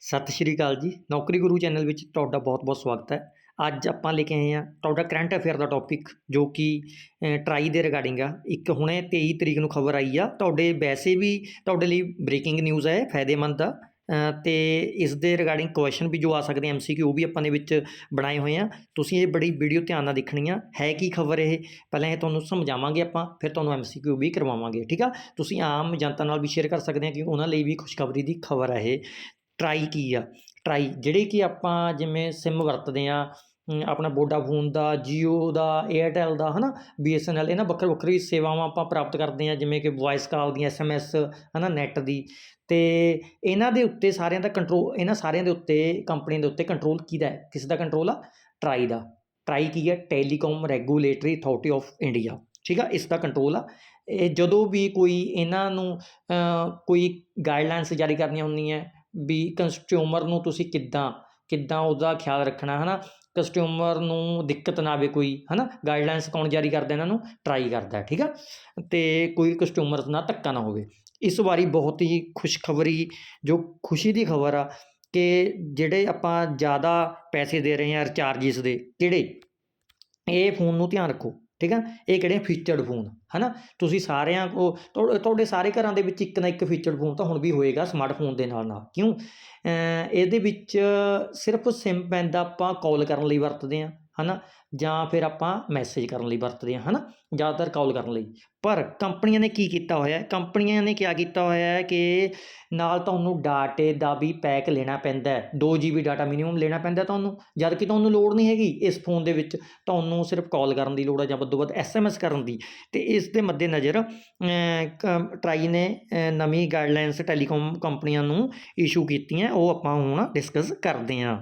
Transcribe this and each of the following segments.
ਸਤਿ ਸ਼੍ਰੀ ਅਕਾਲ ਜੀ। ਨੌਕਰੀ ਗੁਰੂ ਚੈਨਲ ਵਿੱਚ ਤੁਹਾਡਾ ਬਹੁਤ-ਬਹੁਤ ਸਵਾਗਤ ਹੈ। ਅੱਜ ਆਪਾਂ ਲੈ ਕੇ ਆਏ ਹਾਂ ਤੁਹਾਡਾ ਕਰੰਟ ਅਫੇਅਰ ਦਾ ਟੌਪਿਕ ਜੋ ਕਿ ਟਰਾਈ ਦੇ ਰਿਗਾਰਡਿੰਗ ਆ। ਇੱਕ ਹੁਣੇ 23 ਤਰੀਕ ਨੂੰ ਖਬਰ ਆਈ ਆ। ਤੁਹਾਡੇ ਵੈਸੇ ਵੀ ਤੁਹਾਡੇ ਲਈ ਬ੍ਰੇਕਿੰਗ ਨਿਊਜ਼ ਹੈ ਫਾਇਦੇਮੰਦ ਆ। ਅ, ਤੇ ਇਸ ਦੇ ਰਿਗਾਰਡਿੰਗ ਕੁਐਸਚਨ ਵੀ ਜੋ ਆ ਸਕਦੇ ਐਮਸੀਕਿਊ ਉਹ ਵੀ ਆਪਾਂ ਦੇ ਵਿੱਚ ਬਣਾਏ ਹੋਏ ਆ। ਤੁਸੀਂ ਇਹ ਬੜੀ ਵੀਡੀਓ ਧਿਆਨ ਨਾਲ ਦੇਖਣੀ ਆ। ਹੈ ਕੀ ਖਬਰ ਇਹ? ਪਹਿਲਾਂ ਇਹ ਤੁਹਾਨੂੰ ਸਮਝਾਵਾਂਗੇ ਆਪਾਂ ਫਿਰ ਤੁਹਾਨੂੰ ਐਮਸੀਕਿਊ ਵੀ ਕਰਵਾਵਾਂਗੇ ਠੀਕ ਆ? ਤੁਸੀਂ ਆਮ ਜਨਤਾ ਨਾਲ ਵੀ ਸ਼ੇਅਰ ਕਰ ਸਕਦੇ ਆ ਕਿ ਉਹਨਾਂ ਲਈ ਵੀ ਖੁਸ਼ਖਬਰੀ ਦੀ ਖਬਰ ਹੈ ਇਹ। ਟਰਾਈ ਕੀ ਆ? ਟਰਾਈ ਜਿਹੜੇ ਕਿ ਆਪਾਂ ਜਿਵੇਂ ਸਿਮ ਵਰਤਦੇ ਆ ਆਪਣਾ ਵੋਡਾਫੋਨ ਦਾ ਜੀਓ ਦਾ ਏਅਰਟੈਲ ਦਾ, ਹਨਾ? ਬੀਐਸਐਨਐਲ ਇਹਨਾਂ ਵੱਖਰੀ ਵੱਖਰੀ ਸੇਵਾਵਾਂ ਆਪਾਂ ਪ੍ਰਾਪਤ ਕਰਦੇ ਆ ਜਿਵੇਂ ਕਿ ਵੌਇਸ ਕਾਲ ਦੀਆਂ ਐਸਐਮਐਸ ਹਨਾ ਨੈਟ ਦੀ। ਤੇ ਇਹਨਾਂ ਦੇ ਉੱਤੇ ਸਾਰਿਆਂ ਦਾ ਕੰਟਰੋਲ ਇਹਨਾਂ ਸਾਰਿਆਂ ਦੇ ਉੱਤੇ ਕੰਪਨੀ ਦੇ ਉੱਤੇ ਕੰਟਰੋਲ ਕਿਹਦਾ ਹੈ? ਕਿਸ ਦਾ ਕੰਟਰੋਲ ਆ? ਟਰਾਈ ਦਾ। ਟਰਾਈ ਕੀ ਹੈ? Telecom regulatory authority of India ਠੀਕ ਆ? ਇਸ ਦਾ ਕੰਟਰੋਲ ਆ। ਇਹ ਜਦੋਂ ਵੀ ਕੋਈ ਇਹਨਾਂ ਨੂੰ ਕੋਈ ਗਾਈਡਲਾਈਨਸ ਜਾਰੀ ਕਰਨੀਆਂ ਹੁੰਦੀਆਂ ਵੀ ਕਸਟਮਰ ਨੂੰ ਤੁਸੀਂ ਕਿੱਦਾਂ ਕਿੱਦਾਂ ਉਹਦਾ ਖਿਆਲ ਰੱਖਣਾ ਹੈ ਨਾ ਕਸਟਮਰ ਨੂੰ ਦਿੱਕਤ ਨਾ ਆਵੇ ਕੋਈ, ਹਨਾ? ਗਾਈਡਲਾਈਨਸ ਕੌਣ ਜਾਰੀ ਕਰਦਾ ਇਹਨਾਂ ਨੂੰ? ਟਰਾਈ ਕਰਦਾ, ਠੀਕ ਆ? ਤੇ ਕੋਈ ਕਸਟਮਰ ਨਾਲ ਧੱਕਾ ਨਾ ਹੋਵੇ। ਇਸ ਵਾਰੀ ਬਹੁਤ ਹੀ ਖੁਸ਼ਖਬਰੀ, ਜੋ ਖੁਸ਼ੀ ਦੀ ਖਬਰ ਆ ਕਿ ਜਿਹੜੇ ਆਪਾਂ ਜ਼ਿਆਦਾ ਪੈਸੇ ਦੇ ਰਹੇ ਹਾਂ ਰਿਚਾਰਜਿਸ ਦੇ, ਕਿਹੜੇ? ਇਹ ਫੋਨ ਨੂੰ ਧਿਆਨ ਰੱਖੋ। ਠੀਕ ਆ? ਇਹ ਕਿਹੜੇ ਫੀਚਰਡ ਫੋਨ ਹਨਾ? ਤੁਸੀਂ ਸਾਰਿਆਂ ਕੋ ਤੁਹਾਡੇ ਸਾਰੇ ਘਰਾਂ ਦੇ ਵਿੱਚ ਇੱਕ ਨਾ ਇੱਕ ਫੀਚਰਡ ਫੋਨ ਤਾਂ ਹੁਣ ਵੀ ਹੋਏਗਾ ਸਮਾਰਟਫੋਨ ਦੇ ਨਾਲ ਨਾਲ। ਕਿਉਂ? ਇਹਦੇ ਵਿੱਚ ਸਿਰਫ ਸਿਮ ਪੈਂਦਾ ਆਪਾਂ ਕਾਲ ਕਰਨ ਲਈ ਵਰਤਦੇ ਆ ਹਨਾ? ਜਾਂ ਫਿਰ ਆਪਾਂ ਮੈਸੇਜ ਕਰਨ ਲਈ ਵਰਤਦੇ ਆ ਹਨਾ? ਜ਼ਿਆਦਾਤਰ ਕਾਲ ਕਰਨ ਲਈ। ਪਰ ਕੰਪਨੀਆਂ ਨੇ ਕੀ ਕੀਤਾ ਹੋਇਆ ਹੈ? ਕੰਪਨੀਆਂ ਨੇ ਕੀ ਕੀਤਾ ਹੋਇਆ ਹੈ ਕਿ ਨਾਲ ਤੁਹਾਨੂੰ ਡਾਟੇ ਦਾ ਵੀ ਪੈਕ ਲੈਣਾ ਪੈਂਦਾ ਹੈ। 2 GB ਡਾਟਾ ਮਿਨੀਮਮ ਲੈਣਾ ਪੈਂਦਾ ਤੁਹਾਨੂੰ। ਜਦ ਕਿ ਤੁਹਾਨੂੰ ਲੋੜ ਨਹੀਂ ਹੈਗੀ ਇਸ ਫੋਨ ਦੇ ਵਿੱਚ। ਤੁਹਾਨੂੰ ਸਿਰਫ ਕਾਲ ਕਰਨ ਦੀ ਲੋੜ ਹੈ ਜਾਂ ਵੱਧੋ ਵੱਧ ਐਸਐਮਐਸ ਕਰਨ ਦੀ। ਤੇ ਇਸ ਦੇ ਮੱਦੇਨਜ਼ਰ ਟਰਾਈ ਨੇ ਨਵੀਂ ਗਾਈਡਲਾਈਨਸ ਟੈਲੀਕਾਮ ਕੰਪਨੀਆਂ ਨੂੰ ਇਸ਼ੂ ਕੀਤੀਆਂ। ਉਹ ਆਪਾਂ ਹੁਣ ਡਿਸਕਸ ਕਰਦੇ ਹਾਂ।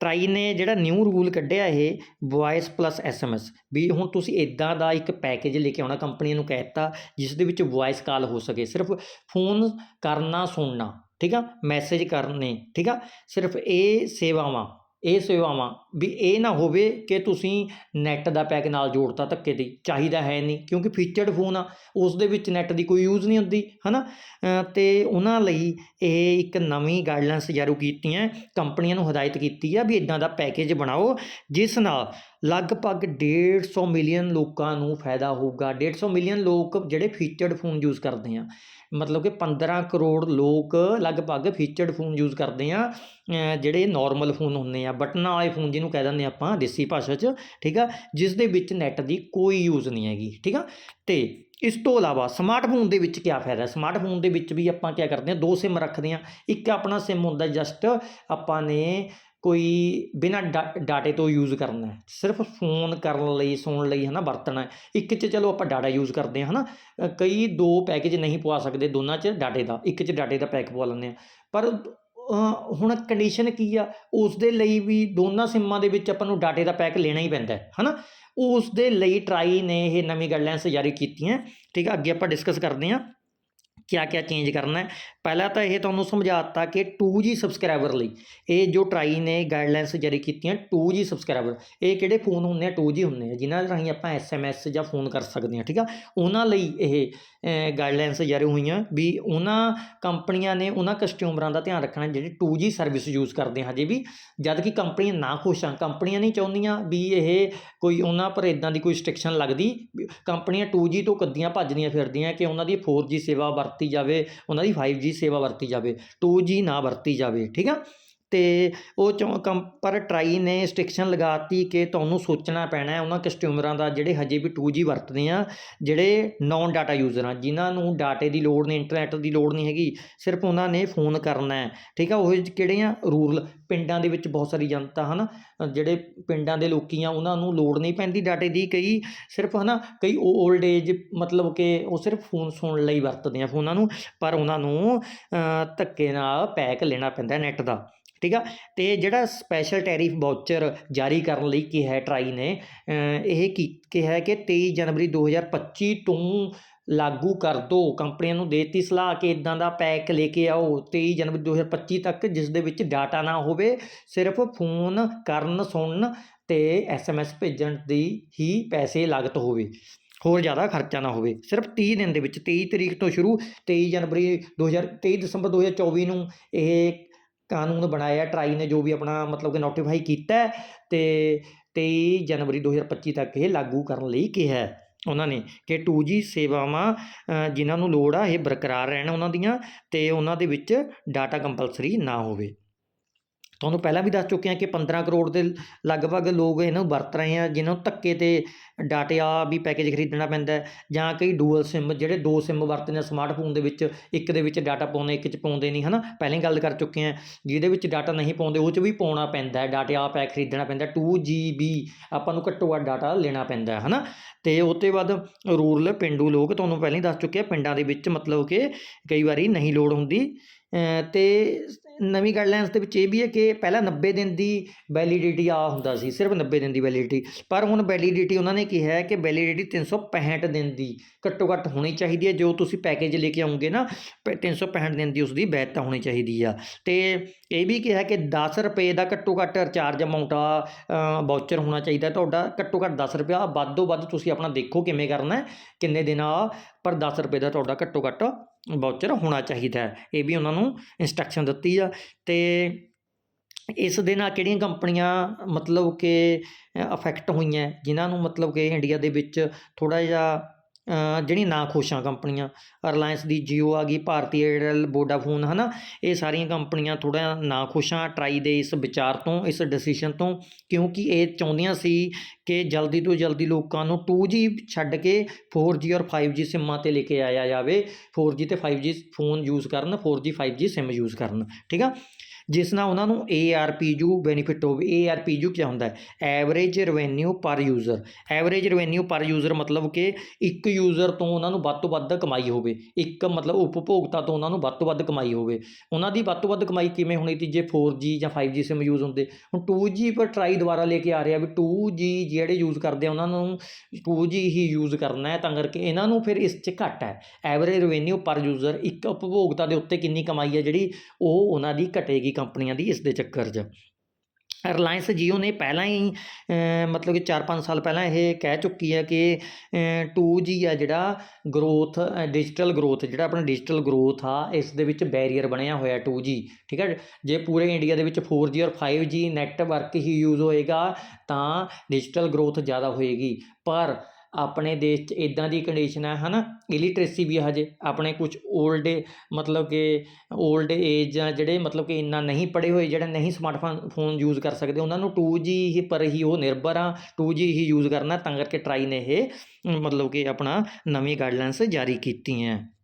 ਟਰਾਈ ਨੇ ਜਿਹੜਾ ਨਿਊ ਰੂਲ ਕੱਢਿਆ ਇਹ ਵੌਇਸ ਪਲੱਸ ਐਸਐਮਐਸ ਵੀ ਹੁਣ ਤੁਸੀਂ ਇਦਾਂ ਦਾ ਇੱਕ ਪੈਕੇਜ ਲੈ ਕੇ ਆਉਣਾ ਕੰਪਨੀ ਨੂੰ ਕਹਿ ਦਿੱਤਾ ਜਿਸ ਦੇ ਵਿੱਚ ਵੌਇਸ ਕਾਲ ਹੋ ਸਕੇ। ਸਿਰਫ ਫੋਨ ਕਰਨਾ, ਸੁਣਨਾ, ਠੀਕ ਆ? ਮੈਸੇਜ ਕਰਨੇ, ਠੀਕ ਆ? ਸਿਰਫ ਇਹ ਸੇਵਾਵਾਂ ਇਹ ਸੇਵਾਵਾਂ ਵੀ ਇਹ ਨਾ ਹੋਵੇ ਕਿ ਤੁਸੀਂ ਨੈਟ ਦਾ ਪੈਕ ਨਾਲ ਜੋੜਤਾ ਧੱਕੇ ਦੀ ਚਾਹੀਦਾ ਹੈ ਨਹੀਂ ਕਿਉਂਕਿ ਫੀਚਰਡ ਫੋਨ ਆ ਉਸ ਦੇ ਵਿੱਚ ਨੈਟ ਦੀ ਕੋਈ ਯੂਜ਼ ਨਹੀਂ ਹੁੰਦੀ ਹਨਾ? ਅ, ਤੇ ਉਹਨਾਂ ਲਈ ਇਹ ਇੱਕ ਨਵੀਂ ਗਾਈਡਲਾਈਨਸ ਜਾਰੀ ਕੀਤੀਆਂ ਕੰਪਨੀਆਂ ਨੂੰ ਹਦਾਇਤ ਕੀਤੀ ਆ ਵੀ ਇਦਾਂ ਦਾ ਪੈਕੇਜ ਬਣਾਓ ਜਿਸ ਨਾਲ ਲਗਭਗ 150 ਮਿਲੀਅਨ ਲੋਕਾਂ ਨੂੰ ਫਾਇਦਾ ਹੋਊਗਾ। 150 ਮਿਲੀਅਨ ਲੋਕ ਜਿਹੜੇ ਫੀਚਰਡ ਫੋਨ ਯੂਜ਼ ਕਰਦੇ ਆ ਮਤਲਬ ਕਿ 15 ਕਰੋੜ ਲੋਕ ਲਗਭਗ ਫੀਚਰਡ ਫੋਨ ਯੂਜ਼ ਕਰਦੇ ਆ ਜਿਹੜੇ ਨਾਰਮਲ ਫੋਨ ਹੁੰਦੇ ਆ ਬਟਨਾਂ ਵਾਲੇ ਫੋਨ ਜਿਹਨੂੰ ਕਹਿ ਦਿੰਦੇ ਆਪਾਂ ਦੇਸੀ ਭਾਸ਼ਾ 'ਚ ਠੀਕ ਆ ਜਿਸ ਦੇ ਵਿੱਚ ਨੈਟ ਦੀ ਕੋਈ ਯੂਜ਼ ਨਹੀਂ ਹੈਗੀ ਠੀਕ ਆ। ਤੇ ਇਸ ਤੋਂ ਇਲਾਵਾ ਸਮਾਰਟਫੋਨ ਦੇ ਵਿੱਚ ਕੀ ਫਾਇਦਾ? ਹੈ ਸਮਾਰਟਫੋਨ ਦੇ ਵਿੱਚ ਵੀ ਆਪਾਂ ਕੀ ਕਰਦੇ ਹਾਂ? ਦੋ ਸਿਮ ਰੱਖਦੇ ਹਾਂ। ਇੱਕ ਆਪਣਾ ਸਿਮ ਹੁੰਦਾ ਜਸਟ ਆਪਾਂ ਨੇ ਕੋਈ ਬਿਨਾਂ ਡਾਟੇ ਤੋਂ ਯੂਜ਼ ਕਰਨਾ ਹੈ। ਸਿਰਫ ਫੋਨ ਕਰਨ ਲਈ ਸੁਣਨ ਲਈ ਹਨਾ ਵਰਤਣਾ ਹੈ। ਇੱਕ 'ਚ ਚਲੋ ਆਪਾਂ ਡਾਟਾ ਯੂਜ਼ ਕਰਦੇ ਹਾਂ ਹਨਾ। ਅ, ਕਈ ਦੋ ਪੈਕੇਜ ਨਹੀਂ ਪਵਾ ਸਕਦੇ ਦੋਨਾਂ 'ਚ ਡਾਟੇ ਦਾ। ਇੱਕ 'ਚ ਡਾਟੇ ਦਾ ਪੈਕ ਪਵਾ ਲੈਂਦੇ ਆ ਪਰ ਹੁਣ ਕੰਡੀਸ਼ਨ ਕੀ ਆ? ਉਸ ਦੇ ਲਈ ਵੀ ਦੋਨਾਂ ਸਿੰਮਾਂ ਦੇ ਵਿੱਚ ਆਪਾਂ ਨੂੰ ਡਾਟੇ ਦਾ ਪੈਕ ਲੈਣਾ ਹੀ ਪੈਂਦਾ ਹੈ, ਹਨਾ? ਉਸ ਦੇ ਲਈ ਟਰਾਈ ਨੇ ਇਹ ਨਵੀਂ ਗਾਈਡਲਾਈਨਸ ਜਾਰੀ ਕੀਤੀਆਂ, ਠੀਕ ਆ? ਅੱਗੇ ਆਪਾਂ ਡਿਸਕਸ ਕਰਦੇ ਹਾਂ। ਕਿਆ ਕਿਆ ਚੇਂਜ ਕਰਨਾ ਹੈ। ਪਹਿਲਾਂ ਤਾਂ ਇਹ ਤੁਹਾਨੂੰ ਸਮਝਾ ਦਿੱਤਾ ਕਿ 2G ਸਬਸਕ੍ਰਾਈਬਰ ਲਈ ਇਹ ਜੋ ਟਰਾਈ ਨੇ ਗਾਈਡਲਾਈਨਸ ਜਾਰੀ ਕੀਤੀਆਂ 2G ਸਬਸਕ੍ਰਾਈਬਰ ਇਹ ਕਿਹੜੇ ਫੋਨ ਹੁੰਦੇ ਆ? 2G ਹੁੰਦੇ ਆ, ਜਿਨ੍ਹਾਂ ਰਾਹੀਂ ਆਪਾਂ SMS ਜਾਂ ਫੋਨ ਕਰ ਸਕਦੇ ਹਾਂ, ਠੀਕ ਆ? ਉਹਨਾਂ ਲਈ ਇਹ ਗਾਈਡਲਾਈਨਸ ਜਾਰੀ ਹੋਈਆਂ ਵੀ ਉਹਨਾਂ ਕੰਪਨੀਆਂ ਨੇ ਉਹਨਾਂ ਕਸਟਮਰਾਂ ਦਾ ਧਿਆਨ ਰੱਖਣਾ ਜਿਹੜੇ 2G ਸਰਵਿਸ ਯੂਜ਼ ਕਰਦੇ ਆ ਹਜੇ ਵੀ। ਜਦ ਕਿ ਕੰਪਨੀਆਂ ਨਾ ਖੁਸ਼ ਆ, ਕੰਪਨੀਆਂ ਨਹੀਂ ਚਾਹੁੰਦੀਆਂ ਵੀ ਇਹ ਕੋਈ ਉਹਨਾਂ ਪਰ ਇਦਾਂ ਦੀ ਕੋਈ ਸਟ੍ਰਿਕਸ਼ਨ ਲੱਗਦੀ। ਵੀ ਕੰਪਨੀਆਂ 2G ਤੋਂ ਕੱਦੀਆਂ ਭੱਜਦੀਆਂ ਫਿਰਦੀਆਂ ਕਿ ਉਹਨਾਂ ਦੀ 4G ਸੇਵਾ ਵਰਤ ਵਰਤੀ ਜਾਵੇ ਉਹਨਾਂ ਦੀ 5G ਸੇਵਾ ਵਰਤੀ ਜਾਵੇ 2G ਨਾ ਵਰਤੀ ਜਾਵੇ ਠੀਕ ਆ? ਤੇ ਉਹ ਚੋਂ ਕੰਪ ਪਰ ਟਰਾਈ ਨੇ ਸਟ੍ਰਿਕਸ਼ਨ ਲਗਾਤੀ ਕਿ ਤੁਹਾਨੂੰ ਸੋਚਣਾ ਪੈਣਾ ਉਹਨਾਂ ਕਸਟਮਰਾਂ ਦਾ ਜਿਹੜੇ ਹਜੇ ਵੀ 2G ਵਰਤਦੇ ਆ, ਜਿਹੜੇ ਨੌਨ ਡਾਟਾ ਯੂਜ਼ਰ ਆ, ਜਿਨ੍ਹਾਂ ਨੂੰ ਡਾਟੇ ਦੀ ਲੋੜ ਨਹੀਂ ਇੰਟਰਨੈਟ ਦੀ ਲੋੜ ਨਹੀਂ ਹੈਗੀ, ਸਿਰਫ ਉਹਨਾਂ ਨੇ ਫੋਨ ਕਰਨਾ ਹੈ, ਠੀਕ ਆ? ਉਹ ਕਿਹੜੇ ਆ? ਰੂਰਲ, ਪਿੰਡਾਂ ਦੇ ਵਿੱਚ ਬਹੁਤ ਸਾਰੀ ਜਨਤਾ, ਹਨ? ਜਿਹੜੇ ਪਿੰਡਾਂ ਦੇ ਲੋਕੀ ਆ, ਉਹਨਾਂ ਨੂੰ ਲੋੜ ਨਹੀਂ ਪੈਂਦੀ ਡਾਟੇ ਦੀ, ਕਈ ਸਿਰਫ, ਹਨਾ? ਕਈ 올ਡ ਏਜ ਮਤਲਬ ਕਿ ਉਹ ਸਿਰਫ ਫੋਨ ਸੁਣਨ ਲਈ ਵਰਤਦੇ ਆ, ਫੋਨਾਂ ਨੂੰ, ਪਰ ਉਹਨਾਂ ਨੂੰ ਧੱਕੇ ਨਾਲ ਪੈਕ ਲੈਣਾ ਪੈਂਦਾ ਨੈਟ ਦਾ। ਠੀਕ ਆ? ਤੇ ਜਿਹੜਾ ਸਪੈਸ਼ਲ ਟੈਰਿਫ ਵਾਊਚਰ ਜਾਰੀ ਕਰਨ ਲਈ ਕਿਹਾ ਹੈ ਟਰਾਈ ਨੇ ਇਹ ਕੀ, ਕਿਹਾ ਹੈ ਕਿ 23 ਜਨਵਰੀ 2025 ਤੋਂ ਲਾਗੂ ਕਰ ਦੋ। ਕੰਪਨੀਆਂ ਨੂੰ ਦੇਤੀ ਸਲਾਹ ਕਿ ਇਦਾਂ ਦਾ ਪੈਕ ਲੈ ਕੇ ਆਓ। 23 ਜਨਵਰੀ 2025 ਤੱਕ ਜਿਸ ਦੇ ਵਿੱਚ ਡਾਟਾ ਨਾ ਹੋਵੇ, ਸਿਰਫ ਫੋਨ ਕਰਨ, ਸੁਣਨ ਤੇ ਐਸਐਮਐਸ ਭੇਜਣ ਦੀ ਹੀ ਪੈਸੇ ਲਾਗਤ ਹੋਵੇ। ਹੋਰ ਜ਼ਿਆਦਾ ਖਰਚਾ ਨਾ ਹੋਵੇ। ਸਿਰਫ 30 ਦਿਨ ਦੇ ਵਿੱਚ 23 ਤਰੀਕ ਤੋਂ ਸ਼ੁਰੂ 23 ਜਨਵਰੀ 2023 ਦਸੰਬਰ 2024 ਨੂੰ ਇਹ ਕਾਨੂੰਨ ਬਣਾਇਆ ਟਰਾਈ ਨੇ ਜੋ ਵੀ ਆਪਣਾ ਮਤਲਬ ਕਿ ਨੋਟੀਫਾਈ ਕੀਤਾ ਹੈ ਤੇ 23 ਜਨਵਰੀ 2025 ਤੱਕ ਇਹ ਲਾਗੂ ਕਰਨ ਲਈ ਕਿਹਾ ਉਹਨਾਂ ਨੇ ਕਿ 2G ਸੇਵਾਵਾਂ ਜਿਨ੍ਹਾਂ ਨੂੰ ਲੋੜ ਆ, ਇਹ ਬਰਕਰਾਰ ਰਹਿਣ ਉਹਨਾਂ ਦੀਆਂ ਤੇ ਉਹਨਾਂ ਦੇ ਵਿੱਚ ਡਾਟਾ ਕੰਪਲਸਰੀ ਨਾ ਹੋਵੇ। ਤੁਹਾਨੂੰ ਪਹਿਲਾਂ ਵੀ ਦੱਸ ਚੁੱਕੇ ਹਾਂ ਕਿ 15 ਕਰੋੜ ਦੇ ਲਗਭਗ ਲੋਕ ਇਹਨੂੰ ਵਰਤ ਰਹੇ ਆ ਜਿਨ੍ਹਾਂ ਨੂੰ ਧੱਕੇ ਤੇ ਡਾਟਾ ਵੀ ਪੈਕੇਜ ਖਰੀਦਣਾ ਪੈਂਦਾ ਜਾਂ ਕਈ ਡੂਅਲ ਸਿਮ ਜਿਹੜੇ ਦੋ ਸਿਮ ਵਰਤਦੇ ਨੇ ਸਮਾਰਟਫੋਨ ਦੇ ਵਿੱਚ ਇੱਕ ਦੇ ਵਿੱਚ ਡਾਟਾ ਪਾਉਂਦੇ ਇੱਕ 'ਚ ਪਾਉਂਦੇ ਨਹੀਂ ਹਨਾ? ਪਹਿਲਾਂ ਹੀ ਗੱਲ ਕਰ ਚੁੱਕੇ ਹਾਂ ਜਿਹਦੇ ਵਿੱਚ ਡਾਟਾ ਨਹੀਂ ਪਾਉਂਦੇ ਉਹ 'ਚ ਵੀ ਪਾਉਣਾ ਪੈਂਦਾ ਹੈ ਡਾਟਾ ਪੈਕ ਖਰੀਦਣਾ ਪੈਂਦਾ 2GB ਆਪਾਂ ਨੂੰ ਘੱਟੋ ਘੱਟ ਡਾਟਾ ਲੈਣਾ ਪੈਂਦਾ ਹੈ ਹਨਾ? ਤੇ ਉਹ ਤੋਂ ਬਾਅਦ ਰੂਰਲ ਪਿੰਡੂ ਲੋਕ ਤੁਹਾਨੂੰ ਪਹਿਲਾਂ ਹੀ ਦੱਸ ਚੁੱਕੇ ਆ ਪਿੰਡਾਂ ਦੇ ਵਿੱਚ ਮਤਲਬ ਕਿ ਕਈ ਵਾਰੀ ਨਹੀਂ ਲੋੜ ਹੁੰਦੀ ਅ, ਤੇ ਨਵੀਂ ਗਾਈਡਲਾਈਨਸ ਦੇ ਵਿੱਚ ਇਹ ਵੀ ਹੈ ਕਿ ਪਹਿਲਾਂ 90 ਦਿਨ ਦੀ ਵੈਲਿਡਿਟੀ ਆ ਹੁੰਦਾ ਸੀ, ਸਿਰਫ 90 ਦਿਨ ਦੀ ਵੈਲਿਡਿਟੀ ਪਰ ਹੁਣ ਵੈਲਿਡਿਟੀ ਉਹਨਾਂ ਨੇ ਕਿਹਾ ਹੈ ਕਿ ਵੈਲਿਡਿਟੀ 365 ਦਿਨ ਦੀ ਘੱਟੋ ਘੱਟ ਹੋਣੀ ਚਾਹੀਦੀ ਹੈ। ਜੋ ਤੁਸੀਂ ਪੈਕੇਜ ਲੈ ਕੇ ਆਉਂਗੇ ਨਾ, ਪ- 365 ਦਿਨ ਦੀ ਉਸਦੀ ਵੈਧਤਾ ਹੋਣੀ ਚਾਹੀਦੀ ਆ। ਤੇ ਇਹ ਵੀ ਕਿਹਾ ਕਿ 10 ਰੁਪਏ ਦਾ ਘੱਟੋ ਘੱਟ ਰਿਚਾਰਜ ਅਮਾਉਂਟ ਆ ਵਾਊਚਰ ਹੋਣਾ ਚਾਹੀਦਾ ਤੁਹਾਡਾ। ਘੱਟੋ ਘੱਟ 10 ਰੁਪਏ ਵੱਧ ਤੋਂ ਵੱਧ ਤੁਸੀਂ ਆਪਣਾ ਦੇਖੋ ਕਿਵੇਂ ਕਰਨਾ ਕਿੰਨੇ ਦਿਨ ਆ, ਪਰ 10 ਰੁਪਏ ਦਾ ਤੁਹਾਡਾ ਘੱਟੋ ਘੱਟ ਵਾਊਚਰ ਹੋਣਾ ਚਾਹੀਦਾ ਹੈ। ਇਹ ਵੀ ਉਹਨਾਂ ਨੂੰ ਇਨਸਟਰਕਸ਼ਨ ਦਿੱਤੀ ਆ। ਤੇ ਇਸ ਦੇ ਨਾਲ ਕਿਹੜੀਆਂ ਕੰਪਨੀਆਂ ਮਤਲਬ ਕਿ ਅਫੈਕਟ ਹੋਈਆਂ? ਜਿਨ੍ਹਾਂ ਨੂੰ ਮਤਲਬ ਕਿ ਇੰਡੀਆ ਦੇ ਵਿੱਚ ਥੋੜਾ ਜਿਹਾ ਜਿਹੜੀ ਨਾ ਖੁਸ਼ਾਂ ਕੰਪਨੀਆਂ ਰਿਲਾਇੰਸ ਦੀ ਜੀਓ ਆ ਗਈ, ਭਾਰਤੀ ਏਅਰਟੈਲ ਵੋਡਾਫੋਨ ਨਾ ਇਹ ਸਾਰੀਆਂ ਕੰਪਨੀਆਂ ਥੋੜਾ ਨਾ ਖੁਸ਼ਾਂ ਟਰਾਈ ਦੇ ਇਸ ਵਿਚਾਰ ਤੋਂ, ਇਸ ਡਿਸੀਜਨ ਤੋਂ, ਕਿਉਂਕਿ ਇਹ ਚਾਹੁੰਦੀਆਂ ਸੀ ਕਿ ਜਲਦੀ ਤੋਂ ਜਲਦੀ ਲੋਕਾਂ ਨੂੰ 2G ਛੱਡ ਕੇ 4G ਔਰ 5G ਸਿੰਮਾਂ ਤੇ ਲੈ ਕੇ ਆਇਆ ਜਾਵੇ 4G ਤੇ 5G ਫੋਨ ਯੂਜ਼ ਕਰਨ 4G 5G ਸਿੰਮ ਯੂਜ਼ ਕਰਨ, ਠੀਕ ਆ? ਜਿਸ ਨਾਲ ਉਹਨਾਂ ਨੂੰ ARPU ਬੈਨੀਫਿਟ ਹੋਵੇ। ARPU ਕੀ ਹੁੰਦਾ ਹੈ? Average revenue per user average revenue per user ਮਤਲਬ ਕਿ ਇੱਕ ਯੂਜ਼ਰ ਤੋਂ ਉਹਨਾਂ ਨੂੰ ਵੱਧ ਤੋਂ ਵੱਧ ਕਮਾਈ ਹੋਵੇ। ਇੱਕ ਮਤਲਬ ਉਪਭੋਗਤਾ ਤੋਂ ਉਹਨਾਂ ਨੂੰ ਵੱਧ ਤੋਂ ਵੱਧ ਕਮਾਈ ਹੋਵੇ। ਉਹਨਾਂ ਦੀ ਵੱਧ ਤੋਂ ਵੱਧ ਕਮਾਈ ਕਿਵੇਂ ਹੋਣੀ ਤੀ ਜੇ 4G ਜਾਂ 5G ਸਿਮ ਯੂਜ਼ ਹੁੰਦੇ। ਹੁਣ 2G ਪਰ ਟਰਾਈ ਦੁਬਾਰਾ ਲੈ ਕੇ ਆ ਰਿਹਾ ਵੀ 2G ਜਿਹੜੇ ਯੂਜ਼ ਕਰਦੇ ਆ, ਉਹਨਾਂ ਨੂੰ 2G ਹੀ ਯੂਜ਼ ਕਰਨਾ ਹੈ ਤਾਂ ਕਰਕੇ ਇਹਨਾਂ ਨੂੰ ਫਿਰ ਇਸ 'ਚ ਘੱਟ ਹੈ। ਐਵਰੇਜ ਰੈਵਨਿਊ ਪਰ ਯੂਜ਼ਰ ਇੱਕ ਉਪਭੋਗਤਾ ਦੇ ਉੱਤੇ ਕਿੰਨੀ ਕਮਾਈ ਹੈ ਜਿਹੜੀ ਉਹ ਉਹਨਾਂ ਦੀ ਘਟੇਗੀ। ਕੰਪਨੀਆਂ ਦੀ ਇਸ ਦੇ ਚੱਕਰ 'ਚ। ਰਿਲਾਇੰਸ ਜੀਓ ਨੇ ਪਹਿਲਾਂ ਹੀ ਮਤਲਬ ਕਿ 4-5 ਸਾਲ ਪਹਿਲਾਂ ਇਹ ਕਹਿ ਚੁੱਕੀ ਹੈ ਕਿ ਅ, 2G ਆ ਜਿਹੜਾ ਗਰੋਥ ਡਿਜੀਟਲ ਗਰੋਥ ਜਿਹੜਾ ਆਪਣਾ ਡਿਜੀਟਲ ਗਰੋਥ ਆ ਇਸ ਦੇ ਵਿੱਚ ਬੈਰੀਅਰ ਬਣਿਆ ਹੋਇਆ 2G ਠੀਕ ਹੈ ਜੇ ਪੂਰੇ ਇੰਡੀਆ ਦੇ ਵਿੱਚ 4G ਔਰ 5G ਨੈਟਵਰਕ ਹੀ ਯੂਜ਼ ਹੋਏਗਾ ਤਾਂ ਡਿਜੀਟਲ ਗਰੋਥ ਜ਼ਿਆਦਾ ਹੋਏਗੀ। ਪਰ ਆਪਣੇ ਦੇਸ਼ 'ਚ ਇਦਾਂ ਦੀ ਕੰਡੀਸ਼ਨ ਹੈ, ਹਨਾ? ਇਲਿਟਰੇਸੀ ਵੀ ਹਜੇ। ਆਪਣੇ ਕੁਝ 올ਡ ਮਤਲਬ ਕਿ 올ਡ ਏਜ ਜਾਂ ਜਿਹੜੇ ਮਤਲਬ ਕਿ ਇੰਨਾ ਨਹੀਂ ਪੜ੍ਹੇ ਹੋਏ, ਜਿਹੜੇ ਨਹੀਂ ਸਮਾਰਟਫੋਨ ਫੋਨ ਯੂਜ਼ ਕਰ ਸਕਦੇ, ਉਹਨਾਂ ਨੂੰ 2G ਹੀ ਪਰ ਹੀ ਉਹ ਨਿਰਭਰ ਆ। 2G ਹੀ ਯੂਜ਼ ਕਰਨਾ, ਤਾਂ ਕਰਕੇ ਟਰਾਈ ਨੇ ਇਹ, ਮਤਲਬ ਕਿ ਆਪਣਾ ਨਵੀਂ ਗਾਈਡਲਾਈਨਸ ਜਾਰੀ ਕੀਤੀ ਹੈ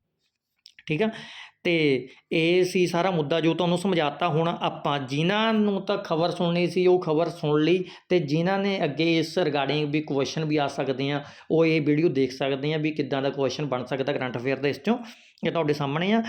ਠੀਕ ਆ? ਤੇ ਇਹ ਸੀ ਸਾਰਾ ਮੁੱਦਾ ਜੋ ਤੁਹਾਨੂੰ ਸਮਝਾਤਾ ਹੁਣ ਆਪਾਂ। ਜਿਨ੍ਹਾਂ ਨੂੰ ਤਾਂ ਖਬਰ ਸੁਣਨੀ ਸੀ, ਉਹ ਖਬਰ ਸੁਣ ਲਈ ਤੇ ਜਿਨ੍ਹਾਂ ਨੇ ਅੱਗੇ ਇਸ ਰਿਗਾਰਡਿੰਗ ਵੀ ਕੁਐਸਚਨ ਵੀ ਆ ਸਕਦੇ ਆ, ਉਹ ਇਹ ਵੀਡੀਓ ਦੇਖ ਸਕਦੇ ਆ ਵੀ ਕਿੱਦਾਂ ਦਾ ਕੁਐਸਚਨ ਬਣ ਸਕਦਾ ਕਰੰਟ ਅਫੇਅਰ ਦੇ ਇਸ ਚੋਂ। ਇਹ ਤੁਹਾਡੇ ਸਾਹਮਣੇ ਆ।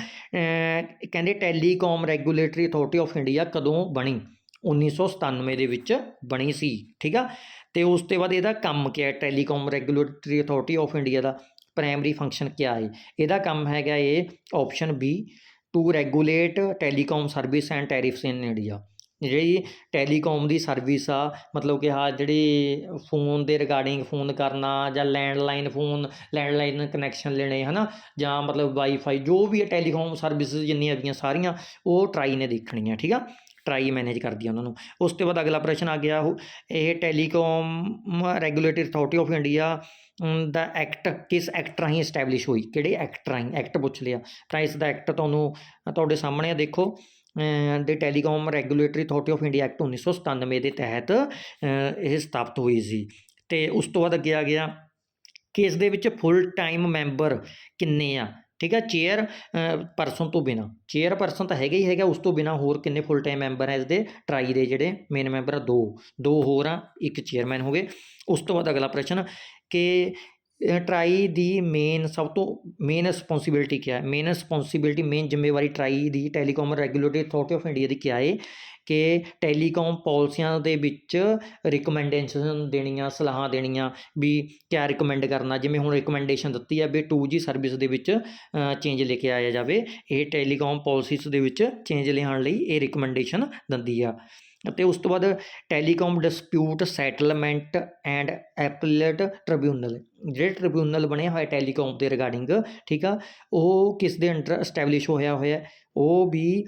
ਕਹਿੰਦੇ telecom regulatory authority of India ਕਦੋਂ ਬਣੀ? 1997 ਦੇ ਵਿੱਚ ਬਣੀ ਸੀ, ਠੀਕ ਆ? ਤੇ ਉਸ ਤੋਂ ਬਾਅਦ ਇਹਦਾ ਕੰਮ ਕੀ ਹੈ? Telecom regulatory authority of India the. Primary function ਕੀ ਹੈ? ਇਹਦਾ ਕੰਮ ਹੈਗਾ ਇਹ option B to regulate telecom service and tariffs in India ਜਿਹੜੀ ਟੈਲੀਕਾਮ ਦੀ ਸਰਵਿਸ ਆ, ਮਤਲਬ ਕਿ ਆ ਜਿਹੜੀ ਫੋਨ ਦੇ ਰਿਗਾਰਡਿੰਗ ਫੋਨ ਕਰਨਾ ਜਾਂ ਲੈਂਡਲਾਈਨ ਫੋਨ ਲੈਂਡਲਾਈਨ ਕਨੈਕਸ਼ਨ ਲੈਣੇ, ਹਨਾ? ਜਾਂ ਮਤਲਬ ਵਾਈਫਾਈ ਜੋ ਵੀ ਹੈ ਟੈਲੀਕਾਮ ਸਰਵਿਸ ਜਿੰਨੀਆਂ ਹੈਗੀਆਂ ਸਾਰੀਆਂ, ਉਹ ਟਰਾਈ ਨੇ ਦੇਖਣੀਆਂ, ਠੀਕ ਆ? ਟਰਾਈ ਮੈਨੇਜ ਕਰਦੀ ਆ ਉਹਨਾਂ ਨੂੰ। ਉਸ ਤੋਂ ਬਾਅਦ ਅਗਲਾ ਪ੍ਰਸ਼ਨ ਆ ਗਿਆ ਉਹ, ਇਹ telecom regulatory authority of India the act ਕਿਸ ਐਕਟ ਰਾਹੀਂ ਐਸਟੈਬਲਿਸ਼ ਹੋਈ? ਕਿਹੜੇ ਐਕਟ ਰਾਹੀਂ? ਐਕਟ ਪੁੱਛ ਲਿਆ। ਤਾਂ ਇਸ ਦਾ ਐਕਟ ਤੁਹਾਨੂੰ ਤੁਹਾਡੇ ਸਾਹਮਣੇ ਆ, ਦੇਖੋ। ਦੇ telecom regulatory authority of India act 1997 ਦੇ ਤਹਿਤ ਇਹ ਸਥਾਪਿਤ ਹੋਈ ਸੀ। ਤੇ ਉਸ ਤੋਂ ਬਾਅਦ ਅੱਗੇ ਆ ਗਿਆ। ਕਿ ਇਸ ਦੇ ਵਿੱਚ ਫੁੱਲ ਟਾਈਮ ਮੈਂਬਰ ਕਿੰਨੇ ਆ? ਠੀਕ ਹੈ ਚੇਅਰ ਪਰਸਨ ਤੋਂ ਬਿਨਾ। ਚੇਅਰ ਪਰਸਨ ਤਾਂ ਹੈਗਾ ਹੀ ਹੈਗਾ, ਉਸ ਤੋਂ ਬਿਨਾ ਹੋਰ ਕਿੰਨੇ ਫੁੱਲ ਟਾਈਮ ਮੈਂਬਰ ਹੈ ਇਸ ਦੇ ਟਰਾਈ ਦੇ ਜਿਹੜੇ ਮੇਨ ਮੈਂਬਰ ਆ, ਦੋ। ਦੋ ਹੋਰ ਆ, ਇੱਕ ਚੇਅਰਮੈਨ ਹੋ ਗਏ। ਉਸ ਤੋਂ ਬਾਅਦ ਅਗਲਾ ਪ੍ਰਸ਼ਨ, ਕਿ ਟਰਾਈ ਦੀ ਮੇਨ ਸਭ ਤੋਂ ਮੇਨ ਰਿਸਪੌਂਸਿਬਿਲਟੀ ਕੀ ਹੈ? ਮੇਨ ਰਿਸਪੌਂਸਿਬਿਲਟੀ ਮੇਨ ਜ਼ਿੰਮੇਵਾਰੀ TRAI the telecom regulatory authority of India ਦੀ ਕੀ ਹੈ ਕਿ ਟੈਲੀਕੋਮ ਪਾਲਿਸੀਆਂ ਦੇ ਵਿੱਚ ਰਿਕਮੈਂਡੇਸ਼ਨ ਦੇਣੀਆਂ, ਸਲਾਹਾਂ ਦੇਣੀਆਂ ਵੀ ਕਿਆ ਰਿਕਮੈਂਡ ਕਰਨਾ, ਜਿਵੇਂ ਹੁਣ ਰਿਕਮੈਂਡੇਸ਼ਨ ਦਿੱਤੀ ਆ ਵੀ 2G ਸਰਵਿਸ ਦੇ ਵਿੱਚ ਚੇਂਜ ਲੈ ਕੇ ਆਇਆ ਜਾਵੇ, ਇਹ ਟੈਲੀਕੋਮ ਪਾਲਿਸੀਜ਼ ਦੇ ਵਿੱਚ ਚੇਂਜ ਲਿਆਉਣ ਲਈ ਇਹ ਰਿਕਮੈਂਡੇਸ਼ਨ ਦਿੰਦੀ ਆ। ਅਤੇ ਉਸ ਤੋਂ ਬਾਅਦ telecom dispute settlement and appellate tribunal ਜਿਹੜੇ ਟ੍ਰਿਬਿਊਨਲ ਬਣਿਆ ਹੋਇਆ ਟੈਲੀਕਾਮ ਦੇ ਰਿਗਾਰਡਿੰਗ ਠੀਕ ਆ, ਉਹ ਕਿਸ ਦੇ ਅੰਡਰ ਐਸਟੈਬਲਿਸ਼ ਹੋਇਆ ਹੋਇਆ, ਉਹ ਵੀ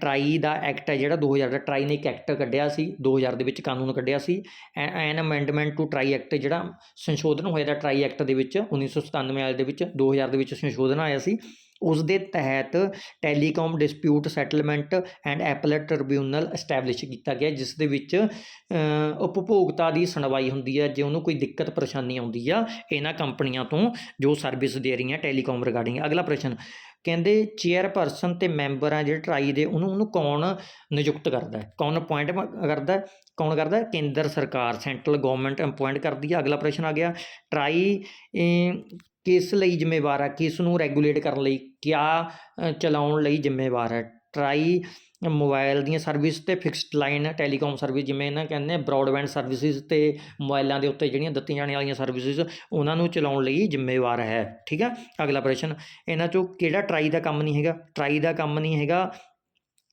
ਟਰਾਈ ਦਾ ਐਕਟ ਹੈ ਜਿਹੜਾ 2000 ਦਾ ਟਰਾਈ ਨੇ ਇੱਕ ਐਕਟ ਕੱਢਿਆ ਸੀ, ਦੋ ਹਜ਼ਾਰ ਦੇ ਵਿੱਚ ਕਾਨੂੰਨ ਕੱਢਿਆ ਸੀ। An amendment to TRAI act ਜਿਹੜਾ ਸੰਸ਼ੋਧਨ ਹੋਇਆ ਦਾ ਟਰਾਈ ਐਕਟ ਦੇ ਵਿੱਚ 1997 ਵਾਲੇ ਦੇ ਵਿੱਚ 2000 ਦੇ ਵਿੱਚ ਸੰਸ਼ੋਧਨ ਆਇਆ ਸੀ। ਉਸ ਦੇ ਤਹਿਤ telecom dispute settlement and appellate tribunal establish ਕੀਤਾ ਗਿਆ, ਜਿਸ ਦੇ ਵਿੱਚ ਉਪਭੋਗਤਾ ਦੀ ਸੁਣਵਾਈ ਹੁੰਦੀ ਹੈ ਜੇ ਉਹਨੂੰ ਕੋਈ ਦਿੱਕਤ ਪਰੇਸ਼ਾਨੀ ਆਉਂਦੀ ਆ, ਇਹਨਾਂ ਕੰਪਨੀਆਂ ਤੋਂ ਜੋ ਸਰਵਿਸ ਦੇ ਰਹੀਆਂ ਟੈਲੀਕਾਮ ਰਿਗਾਰਡਿੰਗ ਅਗਲਾ ਪ੍ਰਸ਼ਨ ਕਹਿੰਦੇ ਚੇਅਰਪਰਸਨ ਅਤੇ ਮੈਂਬਰ ਆ ਜਿਹੜੇ ਟਰਾਈ ਦੇ, ਉਹਨੂੰ ਉਹਨੂੰ ਕੌਣ ਨਿਯੁਕਤ ਕਰਦਾ? ਕੌਣ ਅਪੁਆਇੰਟ ਕਰਦਾ? ਕੌਣ ਕਰਦਾ? ਕੇਂਦਰ ਸਰਕਾਰ ਸੈਂਟਰਲ ਗਵਰਨਮੈਂਟ ਅਪੁਆਇੰਟ ਕਰਦੀ ਹੈ ਅਗਲਾ ਪ੍ਰਸ਼ਨ ਆ ਗਿਆ ਟਰਾਈ ਕਿਸ ਲਈ ਜ਼ਿੰਮੇਵਾਰ ਹੈ ਕਿਸ ਨੂੰ ਰੈਗੂਲੇਟ ਕਰਨ ਲਈ? ਕਿਆ ਚਲਾਉਣ ਲਈ ਜ਼ਿੰਮੇਵਾਰ ਹੈ ਟਰਾਈ ਮੋਬਾਈਲ ਦੀਆਂ ਸਰਵਿਸ ਤੇ ਫਿਕਸਡ ਲਾਈਨ ਟੈਲੀਕਾਮ ਸਰਵਿਸ ਜਿਵੇਂ ਇਹਨਾਂ ਕਹਿੰਦੇ ਬ੍ਰੌਡਬੈਂਡ ਸਰਵਿਸਿਜ਼ ਤੇ ਮੋਬਾਈਲਾਂ ਦੇ ਉੱਤੇ ਜਿਹੜੀਆਂ ਦਿੱਤੀਆਂ ਜਾਣ ਵਾਲੀਆਂ ਸਰਵਿਸਿਜ਼ ਉਹਨਾਂ ਨੂੰ ਚਲਾਉਣ ਲਈ ਜ਼ਿੰਮੇਵਾਰ ਹੈ। ਠੀਕ ਆ? ਅਗਲਾ ਪ੍ਰਸ਼ਨ, ਇਹਨਾਂ ਚੋਂ ਕਿਹੜਾ ਟਰਾਈ ਦਾ ਕੰਮ ਨਹੀਂ ਹੈਗਾ? ਟਰਾਈ ਦਾ ਕੰਮ ਨਹੀਂ ਹੈਗਾ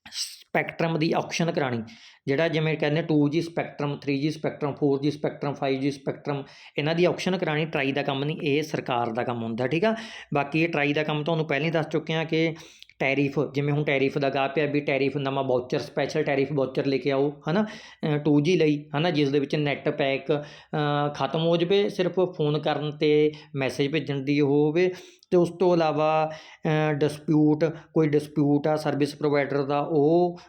ਸਪੈਕਟਰਮ ਦੀ ਆਕਸ਼ਨ ਕਰਾਣੀ ਜਿਹੜਾ ਜਿਵੇਂ ਕਹਿੰਦੇ 2G spectrum 3G spectrum 4G spectrum 5G spectrum ਇਹਨਾਂ ਦੀ ਆਕਸ਼ਨ ਕਰਾਣੀ ਟਰਾਈ ਦਾ ਕੰਮ ਨਹੀਂ, ਇਹ ਸਰਕਾਰ ਦਾ ਕੰਮ ਹੁੰਦਾ। ਠੀਕ ਆ? ਬਾਕੀ ਇਹ ਟਰਾਈ ਦਾ ਕੰਮ ਤੁਹਾਨੂੰ ਪਹਿਲਾਂ ਹੀ ਦੱਸ ਚੁੱਕੇ ਹਾਂ ਕਿ ਟੈਰਿਫ ਜਿਵੇਂ ਹੁਣ ਟੈਰਿਫ ਦਾ ਗਾ ਪਿਆ ਵੀ ਟੈਰਿਫ ਨਵਾਂ ਬਾਊਚਰ ਸਪੈਸ਼ਲ ਟੈਰਿਫ ਬਾਊਚਰ ਲੈ ਕੇ ਆਓ ਹਨਾ? ਅ, 2G ਲਈ ਹਨਾ? ਜਿਸ ਦੇ ਵਿੱਚ ਨੈੱਟ ਪੈਕ ਖਤਮ ਹੋ ਜਾਵੇ ਸਿਰਫ ਫੋਨ ਕਰਨ ਤੇ ਮੈਸੇਜ ਭੇਜਣ ਦੀ ਉਹ ਹੋਵੇ ਤੇ ਉਸ ਤੋਂ ਇਲਾਵਾ ਡਿਸਪਿਊਟ ਕੋਈ ਡਿਸਪਿਊਟ ਆ ਸਰਵਿਸ ਪ੍ਰੋਵਾਈਡਰ ਦਾ, ਉਹ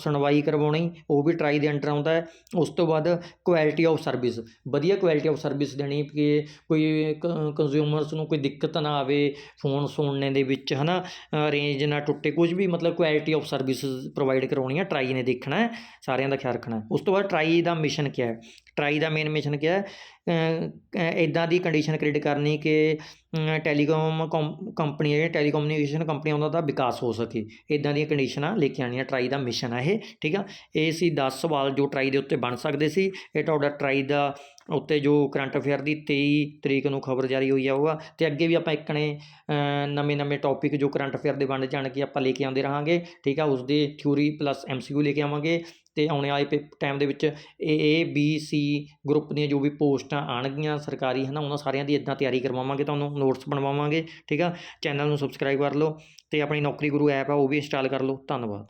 ਸੁਣਵਾਈ ਕਰਵਾਉਣੀ, ਉਹ ਵੀ ਟਰਾਈ ਦੇ ਅੰਡਰ ਆਉਂਦਾ ਉਸ ਤੋਂ ਬਾਅਦ ਕੁਆਲਿਟੀ ਆਫ ਸਰਵਿਸ ਵਧੀਆ ਕੁਆਲਿਟੀ ਆਫ ਸਰਵਿਸ ਦੇਣੀ ਕਿ ਕੋਈ ਕੰਜ਼ਿਊਮਰਸ ਨੂੰ ਕੋਈ ਦਿੱਕਤ ਨਾ ਆਵੇ ਫੋਨ ਸੁਣਨੇ ਦੇ ਵਿੱਚ ਹੈ ਨਾ ਰੇਂਜ ਨਾ ਟੁੱਟੇ ਕੁਝ ਵੀ ਮਤਲਬ ਕੁਆਲਿਟੀ ਆਫ ਸਰਵਿਸ ਪ੍ਰੋਵਾਈਡ ਕਰਵਾਉਣੀ ਆ ਟਰਾਈ ਨੇ ਦੇਖਣਾ ਸਾਰਿਆਂ ਦਾ ਖਿਆਲ ਰੱਖਣਾ ਉਸ ਤੋਂ ਬਾਅਦ ਟਰਾਈ ਦਾ ਮਿਸ਼ਨ ਕੀ ਹੈ? ਟਰਾਈ ਦਾ ਮੇਨ ਮਿਸ਼ਨ ਕੀ ਹੈ? ਇਦਾਂ ਦੀ ਕੰਡੀਸ਼ਨ ਕ੍ਰੀਏਟ ਕਰਨੀ ਕਿ ਟੈਲੀਕਾਮ ਕੰਪਨੀ ਜਿਹੜੀ ਟੈਲੀਕਮਿਊਨੀਕੇਸ਼ਨ ਕੰਪਨੀ ਉਹਨਾਂ ਦਾ ਵਿਕਾਸ ਹੋ ਸਕੇ। ਇਦਾਂ ਦੀਆਂ ਕੰਡੀਸ਼ਨਾਂ ਲੈ ਕੇ ਆਉਣੀਆਂ ਟਰਾਈ ਦਾ ਮਿਸ਼ਨ ਹੈ ਇਹ, ਠੀਕ ਆ? ਇਹ ਸੀ 10 ਸਵਾਲ ਜੋ ਟਰਾਈ ਦੇ ਉੱਤੇ ਬਣ ਸਕਦੇ ਸੀ। ਇਹ ਤੁਹਾਡਾ ਟਰਾਈ ਦਾ ਉੱਤੇ ਜੋ ਕਰੰਟ ਅਫੇਅਰ ਦੀ 23 ਤਰੀਕ ਨੂੰ ਖਬਰ ਜਾਰੀ ਹੋਈ ਆ ਉਹ ਆ। ਤੇ ਅੱਗੇ ਵੀ ਆਪਾਂ ਇੱਕ ਨੇ ਨਵੇਂ ਨਵੇਂ ਟੌਪਿਕ ਜੋ ਕਰੰਟ ਅਫੇਅਰ ਦੇ ਵੰਡ ਜਾਣ ਕੇ ਆਪਾਂ ਲੈ ਕੇ ਆਉਂਦੇ ਰਹਾਂਗੇ, ਠੀਕ ਆ? ਉਸ ਦੇ ਥਿਊਰੀ ਪਲੱਸ ਐਮਸੀਕਿਊ ਲੈ ਕੇ ਆਵਾਂਗੇ ਤੇ ਆਉਣੇ ਵਾਲੇ ਟਾਈਮ ਦੇ ਵਿੱਚ ਏ ਏ ਬੀ ਸੀ ਗਰੁੱਪ ਦੀਆਂ ਜੋ ਵੀ ਪੋਸਟਾਂ ਆਣਗੀਆਂ ਸਰਕਾਰੀ ਹੈ ਨਾ ਉਹਨਾਂ ਸਾਰਿਆਂ ਦੀ ਇਦਾਂ ਤਿਆਰੀ ਕਰਵਾਵਾਂਗੇ, ਤੁਹਾਨੂੰ ਨੋਟਸ ਬਣਵਾਵਾਂਗੇ, ਠੀਕ ਆ? ਚੈਨਲ ਨੂੰ ਸਬਸਕ੍ਰਾਈਬ ਕਰ ਲਓ ਤੇ ਆਪਣੀ ਨੌਕਰੀ ਗੁਰੂ ਐਪ ਆ, ਉਹ ਵੀ ਇੰਸਟਾਲ ਕਰ ਲਓ। ਧੰਨਵਾਦ।